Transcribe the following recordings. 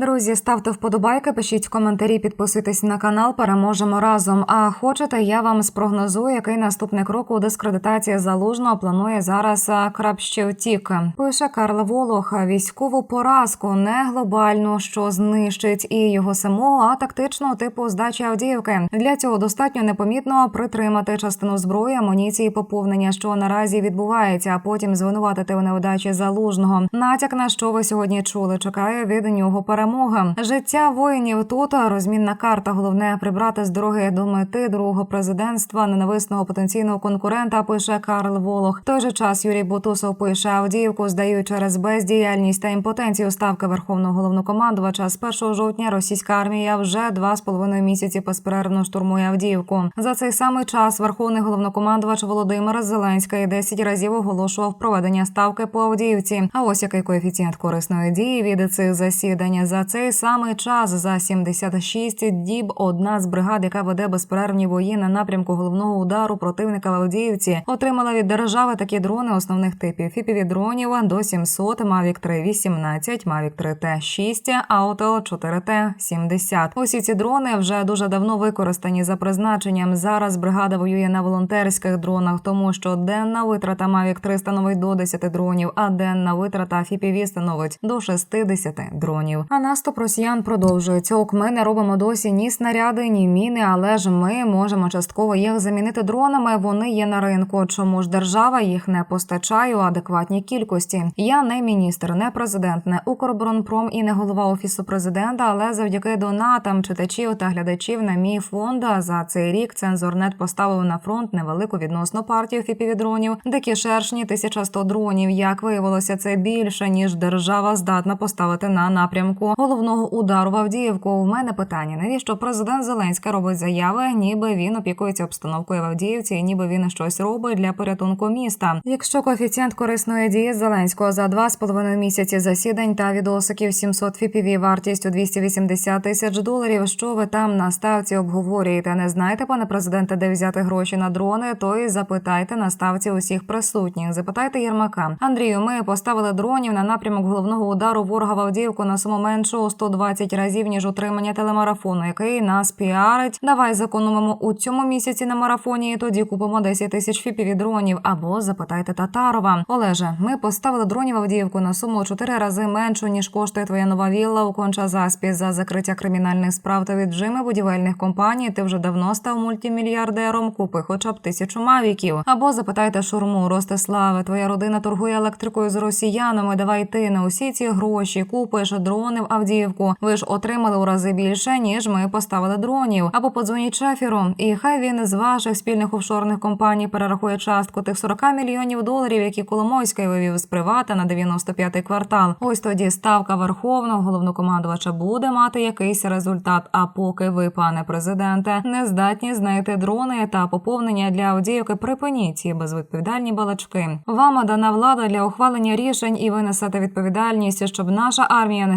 Друзі, ставте вподобайки, пишіть коментарі, підписуйтесь на канал. Переможемо разом. А хочете, я вам спрогнозую, який наступний крок у дискредитації залужного планує зараз Крапщевтік. Пише Карл Волох військову поразку не глобальну, що знищить і його самого, а тактичного типу здачі Авдіївки. Для цього достатньо непомітно притримати частину зброї, амуніції, поповнення, що наразі відбувається, а потім звинуватити у невдачі залужного. Натяк на що ви сьогодні чули, чекає від нього перемога. Життя воїнів тут розмінна карта. Головне прибрати з дороги до мети другого президентства ненависного потенційного конкурента. Пише Карл Волох. В той же час Юрій Бутусов пише Авдіївку здають через бездіяльність та імпотенцію ставки верховного головнокомандувача. З 1 жовтня російська армія вже два з половиною місяці безперервно штурмує Авдіївку. За цей самий час верховний головнокомандувач Володимир Зеленський 10 разів оголошував проведення ставки по Авдіївці. А ось який коефіцієнт корисної дії від цих засідань за цей самий час за 76 діб. Одна з бригад, яка веде безперервні бої на напрямку головного удару противника в Авдіївці, отримала від держави такі дрони основних типів фіпіві дронів до 700, Mavic 3 18, Mavic 3 T6, Auto 4 T 70. Усі ці дрони вже дуже давно використані за призначенням. Зараз бригада воює на волонтерських дронах, тому що денна витрата Mavic 3 становить до 10 дронів, а денна витрата FPV становить до 60 дронів. А наступ росіян продовжується. Ок, ми не робимо досі ні снаряди, ні міни, але ж ми можемо частково їх замінити дронами. Вони є на ринку. Чому ж держава їх не постачає у адекватній кількості? Я не міністр, не президент, не Укроборонпром і не голова офісу президента, але завдяки донатам читачів та глядачів на мій фонд за цей рік цензорнет поставив на фронт невелику відносно партію фіпівідронів, дикі шершні 1100 дронів. Як виявилося, це більше ніж держава здатна поставити на напрямку головного удару в Авдіївку. У мене питання: навіщо президент Зеленський робить заяви, ніби він опікується обстановкою в Авдіївці, і ніби він щось робить для порятунку міста? Якщо коефіцієнт корисної дії Зеленського за два з половиною місяці засідань та відосиків 700 фіпіві вартістю 280 тисяч доларів, що ви там на ставці обговорюєте? Не знаєте, пане президенте, де взяти гроші на дрони? То й запитайте на ставці усіх присутніх. Запитайте Єрмака. Андрію, ми поставили дронів на напрямок головного удару ворога в Авдіївку на суму меншу у 120 разів ніж утримання телемарафону, який нас піарить. Давай зекономимо у цьому місяці на марафоні. і Тоді купимо 10 тисяч фіпів дронів. Або запитайте Татарова. Олеже, ми поставили дронів Авдіївку на суму у 4 рази меншу ніж коштує твоя нова вілла у конча заспі за закриття кримінальних справ та віджими будівельних компаній. Ти вже давно став мультимільярдером. Купи хоча б тисячу мавіків. Або запитайте шурму Ростиславе. Твоя родина торгує електрикою з росіянами. Давай ти на усі ці гроші купиш дрони в Авдіївку. Ви ж отримали у рази більше ніж ми поставили дронів. Або подзвоніть шефіру, і хай він з ваших спільних офшорних компаній перерахує частку тих 40 мільйонів доларів, які Коломойський вивів з привата на 95-й квартал. Ось тоді ставка верховного головнокомандувача буде мати якийсь результат. А поки ви, пане президенте, не здатні знайти дрони та поповнення для Авдіївки, припиніть ці безвідповідальні балачки. Вам дана влада для ухвалення рішень, і ви несете відповідальність, щоб наша армія не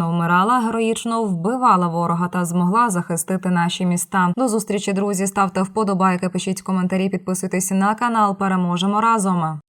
героїчно вмирала, героїчно вбивала ворога та змогла захистити наші міста. До зустрічі, друзі. Ставте вподобайки, пишіть коментарі, підписуйтесь на канал. Переможемо разом.